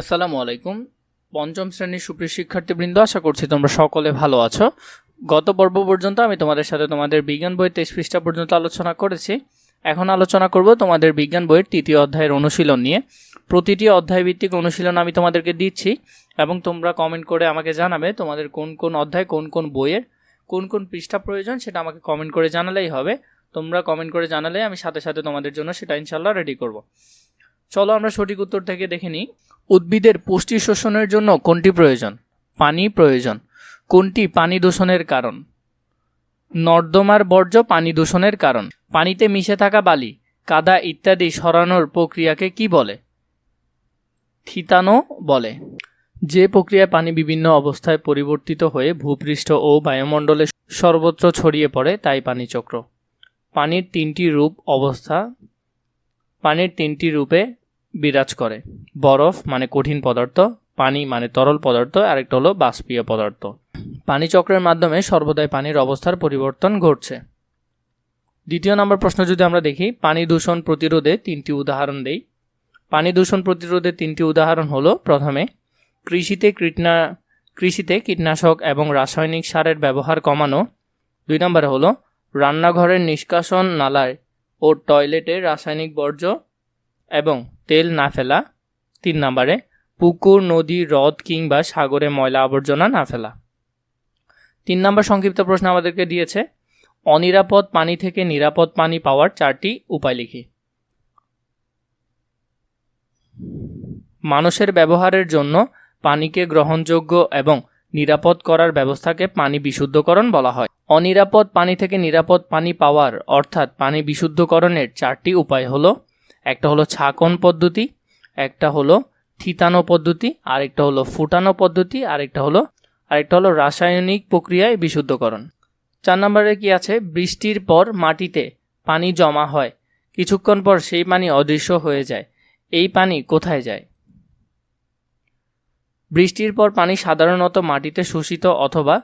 আসসালামু আলাইকুম। পঞ্চম শ্রেণির সুপ্রিয় শিক্ষার্থীবৃন্দ, আশা করছি তোমরা সকলে ভালো আছো। গত পর্ব পর্যন্ত আমি তোমাদের সাথে তোমাদের বিজ্ঞান বইয়ের তেইশ পৃষ্ঠা পর্যন্ত আলোচনা করেছি। এখন আলোচনা করব তোমাদের বিজ্ঞান বইয়ের তৃতীয় অধ্যায়ের অনুশীলন নিয়ে। প্রতিটি অধ্যায় ভিত্তিক অনুশীলন আমি তোমাদেরকে দিচ্ছি এবং তোমরা কমেন্ট করে আমাকে জানাবে তোমাদের কোন কোন অধ্যায়, কোন কোন বইয়ের, কোন কোন পৃষ্ঠা প্রয়োজন সেটা আমাকে কমেন্ট করে জানালেই হবে। তোমরা কমেন্ট করে জানালে আমি সাথে সাথে তোমাদের জন্য সেটা ইনশাল্লাহ রেডি করব। চলো আমরা সঠিক উত্তর থেকে দেখে নিই। উদ্ভিদের পুষ্টি শোষণের জন্য কোনটি প্রয়োজন? পানি প্রয়োজন। কোনটি পানি দূষণের কারণ? নর্দমার বর্জ্য পানি দূষণের কারণ। পানিতে মিশে থাকা বালি, কাদা ইত্যাদি সরানোর প্রক্রিয়াকে কি বলে? থিতানো বলে। যে প্রক্রিয়ায় পানি বিভিন্ন অবস্থায় পরিবর্তিত হয়ে ভূপৃষ্ঠ ও বায়ুমণ্ডলে সর্বত্র ছড়িয়ে পড়ে, তাই পানিচক্র। পানির তিনটি রূপ, অবস্থা পানির তিনটি রূপে বিরাজ করে। বরফ মানে কঠিন পদার্থ, পানি মানে তরল পদার্থ, আরেকটা হলো বাষ্পীয় পদার্থ। পানি চক্রের মাধ্যমে সর্বদাই পানির অবস্থার পরিবর্তন ঘটছে। দ্বিতীয় নম্বর প্রশ্ন যদি আমরা দেখি, পানি দূষণ প্রতিরোধে তিনটি উদাহরণ দেই। পানি দূষণ প্রতিরোধে তিনটি উদাহরণ হলো, প্রথমে, কৃষিতে কীটনা, কৃষিতে কীটনাশক এবং রাসায়নিক সারের ব্যবহার কমানো। দুই নম্বরে হলো, রান্নাঘরের নিষ্কাশন নালায় ও টয়লেটে রাসায়নিক বর্জ্য এবং তেল না ফেলা। তিন নম্বরে, পুকুর, নদী, হ্রদ কিংবা সাগরে ময়লা আবর্জনা না ফেলা। তিন নম্বর সংক্ষিপ্ত প্রশ্ন আমাদেরকে দিয়েছে, অনিরাপদ পানি থেকে নিরাপদ পানি পাওয়ার চারটি উপায় লিখি। মানুষের ব্যবহারের জন্য পানিকে গ্রহণযোগ্য এবং নিরাপদ করার ব্যবস্থাকে পানি বিশুদ্ধকরণ বলা হয়। অনিরাপদ পানি থেকে নিরাপদ পানি পাওয়ার, অর্থাৎ পানি বিশুদ্ধকরণের চারটি উপায় হলো, একটা হলো ছাকন পদ্ধতি, একটা হলো থিতানো পদ্ধতি, আরেকটা হলো ফুটানো পদ্ধতি, আরেকটা হলো আরেকটা হলো রাসায়নিক প্রক্রিয়ায় বিশুদ্ধকরণ। চার নম্বরে কি আছে? বৃষ্টির পর মাটিতে পানি জমা হয়, কিছুক্ষণ পর সেই পানি অদৃশ্য হয়ে যায়। এই পানি কোথায় যায়? বৃষ্টির পর পানি সাধারণত মাটিতে শোষিত অথবা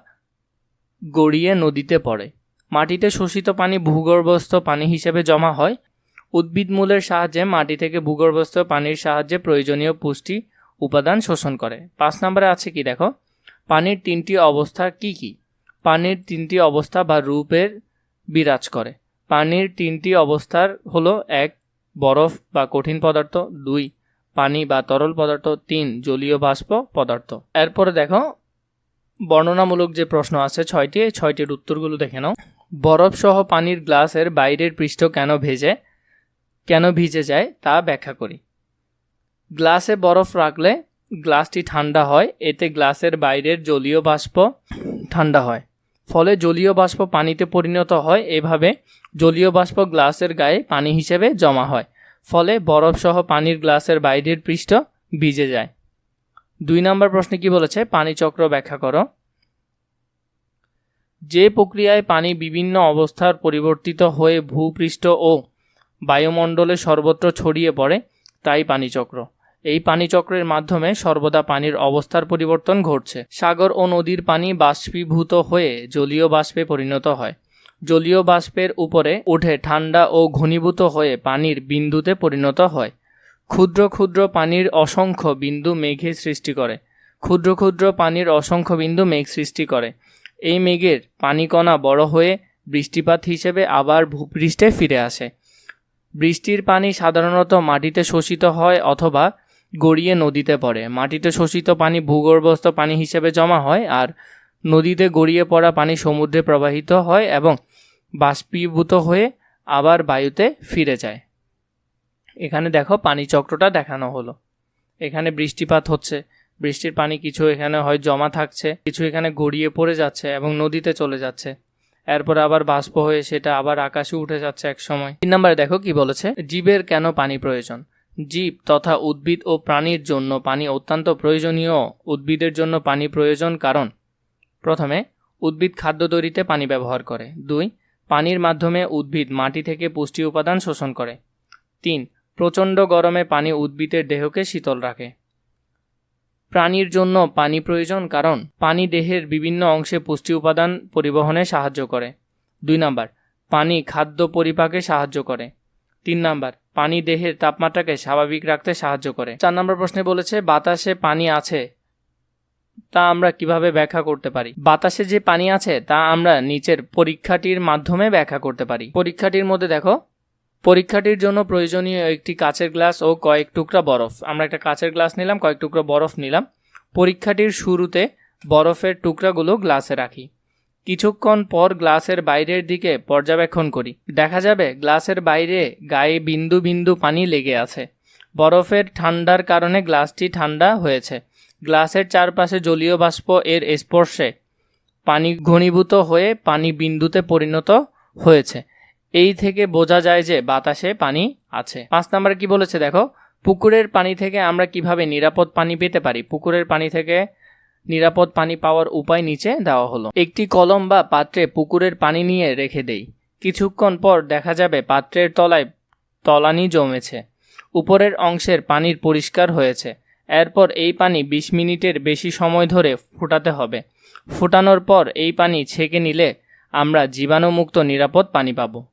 গড়িয়ে নদীতে পড়ে। মাটিতে শোষিত পানি ভূগর্ভস্থ পানি হিসেবে জমা হয়। উদ্ভিদমূলের সাহায্যে মাটি থেকে ভূগর্ভস্থ পানির সাহায্যে প্রয়োজনীয় পুষ্টি উপাদান শোষণ করে। পাঁচ নম্বরে আছে কি দেখো? পানির তিনটি অবস্থা কি কি? পানির তিনটি অবস্থা বা রূপের বিরাজ করে। পানির তিনটি অবস্থার হলো এক, বরফ বা কঠিন পদার্থ, দুই, পানি বা তরল পদার্থ, তিন, জলীয় বাষ্প পদার্থ। এরপরে দেখো বর্ণনামূলক যে প্রশ্ন আছে ছয়টি ছয়টির উত্তরগুলো দেখে নাও। বরফ সহ পানির গ্লাসের বাইরের পৃষ্ঠ কেন ভেজে, কেন ভিজে যায় তা ব্যাখ্যা করি। গ্লাসে বরফ রাখলে গ্লাসটি ঠান্ডা হয়, এতে গ্লাসের বাইরের জলীয় বাষ্প ঠান্ডা হয়। ফলে জলীয় বাষ্প পানিতে পরিণত হয়, এভাবে জলীয় বাষ্প গ্লাসের গায়ে পানি হিসেবে জমা হয়। ফলে বরফসহ পানির গ্লাসের বাইরের পৃষ্ঠ ভিজে যায়। দুই নম্বর প্রশ্নে কি বলেছে? পানি চক্র ব্যাখ্যা করো। যে প্রক্রিয়ায় পানি বিভিন্ন অবস্থার পরিবর্তিত হয়ে ভূপৃষ্ঠ ও বায়ুমণ্ডলে সর্বত্র ছড়িয়ে পড়ে, তাই পানিচক্র এই পানিচক্রের মাধ্যমে সর্বদা পানির অবস্থার পরিবর্তন ঘটছে। সাগর ও নদীর পানি বাষ্পীভূত হয়ে জলীয় বাষ্পে পরিণত হয়। জলীয় বাষ্পের উপরে উঠে ঠান্ডা ও ঘনীভূত হয়ে পানির বিন্দুতে পরিণত হয়। ক্ষুদ্র ক্ষুদ্র পানির অসংখ্য বিন্দু মেঘের সৃষ্টি করে। ক্ষুদ্র ক্ষুদ্র পানির অসংখ্য বিন্দু মেঘ সৃষ্টি করে। এই মেঘের পানিকণা বড় হয়ে বৃষ্টিপাত হিসেবে আবার ভূপৃষ্ঠে ফিরে আসে। বৃষ্টির পানি সাধারণত মাটিতে শোষিত হয় অথবা গড়িয়ে নদীতে পড়ে। মাটিতে শোষিত পানি ভূগর্ভস্থ পানি হিসেবে জমা হয় আর নদীতে গড়িয়ে পড়া পানি সমুদ্রে প্রবাহিত হয় এবং বাষ্পীভূত হয়ে আবার বায়ুতে ফিরে যায়। এখানে দেখো পানি চক্রটা দেখানো হলো। এখানে বৃষ্টিপাত হচ্ছে। বৃষ্টির পানি কিছু এখানে হয় জমা থাকছে, কিছু এখানে গড়িয়ে পড়ে যাচ্ছে এবং নদীতে চলে যাচ্ছে। এরপর আবার বাষ্প হয়ে সেটা আবার আকাশে উঠে যাচ্ছে এক সময় তিন নম্বরে দেখো কি বলেছে? জীবের কেন পানি প্রয়োজন? জীব তথা উদ্ভিদ ও প্রাণীর জন্য পানি অত্যন্ত প্রয়োজনীয়। উদ্ভিদের জন্য পানি প্রয়োজন কারণ, প্রথমে, উদ্ভিদ খাদ্য তৈরিতে পানি ব্যবহার করে। দুই, পানির মাধ্যমে উদ্ভিদ মাটি থেকে পুষ্টি উপাদান শোষণ করে। তিন প্রচণ্ড গরমে পানি উদ্ভিদের দেহকে শীতল রাখে। প্রাণীর জন্য পানি প্রয়োজন কারণ পানি দেহের বিভিন্ন অংশে পুষ্টি উপাদান পরিবহনে সাহায্য করে। দুই নাম্বার, পানি খাদ্য পরিপাকে সাহায্য করে। তিন নাম্বার, পানি দেহের তাপমাত্রাকে স্বাভাবিক রাখতে সাহায্য করে। চার নম্বর প্রশ্নে বলেছে, বাতাসে পানি আছে তা আমরা কীভাবে ব্যাখ্যা করতে পারি? বাতাসে যে পানি আছে তা আমরা নিচের পরীক্ষাটির মাধ্যমে ব্যাখ্যা করতে পারি। পরীক্ষাটির মধ্যে দেখো পরীক্ষাটির জন্য প্রয়োজনীয় একটি কাচের গ্লাস ও কয়েক টুকরা বরফ। আমরা একটা কাচের গ্লাস নিলাম, কয়েক টুকরা বরফ নিলাম। পরীক্ষাটির শুরুতে বরফের টুকরাগুলো গ্লাসে রাখি। কিছুক্ষণ পর গ্লাসের বাইরের দিকে পর্যবেক্ষণ করি। দেখা যাবে গ্লাসের বাইরে গায়ে বিন্দু বিন্দু পানি লেগে আছে। বরফের ঠান্ডার কারণে গ্লাসটি ঠান্ডা হয়েছে। গ্লাসের চারপাশে জলীয় বাষ্প এর স্পর্শে পানি ঘনীভূত হয়ে পানি বিন্দুতে পরিণত হয়েছে। এই থেকে বোঝা যায় যে বাতাসে পানি আছে। পাঁচ নাম্বার কি বলেছে দেখো? পুকুরের পানি থেকে আমরা কীভাবে নিরাপদ পানি পেতে পারি? পুকুরের পানি থেকে নিরাপদ পানি পাওয়ার উপায় নিচে দেওয়া হলো। একটি কলম বা পাত্রে পুকুরের পানি নিয়ে রেখে দেই। কিছুক্ষণ পর দেখা যাবে পাত্রের তলায় তলানি জমেছে। উপরের অংশের পানির পরিষ্কার হয়েছে। এরপর এই পানি বিশ মিনিটের বেশি সময় ধরে ফোটাতে হবে। ফোটানোর পর এই পানি ছেঁকে নিলে আমরা জীবাণুমুক্ত নিরাপদ পানি পাবো।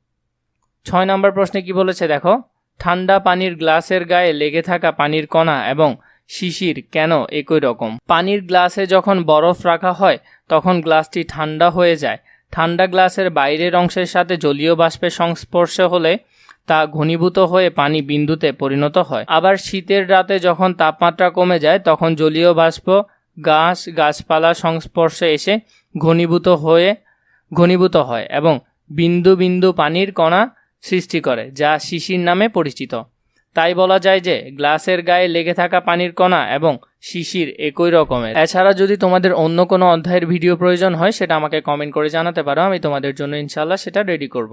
ছয় নম্বর প্রশ্নে কি বলেছে দেখো? ঠান্ডা পানির গ্লাসের গায়ে লেগে থাকা পানির কণা এবং শিশির কেন একই রকম? পানির গ্লাসে যখন বরফ রাখা হয়, তখন গ্লাসটি ঠান্ডা হয়ে যায়। ঠান্ডা গ্লাসের বাইরের অংশের সাথে জলীয় বাষ্পের সংস্পর্শে হলে তা ঘনীভূত হয়ে পানি বিন্দুতে পরিণত হয়। আবার শীতের রাতে যখন তাপমাত্রা কমে যায়, তখন জলীয় বাষ্প, গাছ, গাছপালা সংস্পর্শে এসে ঘনীভূত হয়ে, ঘনীভূত হয় এবং বিন্দু বিন্দু পানির কণা সৃষ্টি করে, যা শিশির নামে পরিচিত। তাই বলা যায় যে, গ্লাসের গায়ে লেগে থাকা পানির কণা এবং শিশির একই রকমের। এছাড়া যদি তোমাদের অন্য কোনো অধ্যায়ের ভিডিও প্রয়োজন হয়, সেটা আমাকে কমেন্ট করে জানাতে পারো। আমি তোমাদের জন্য ইনশাল্লাহ সেটা রেডি করব।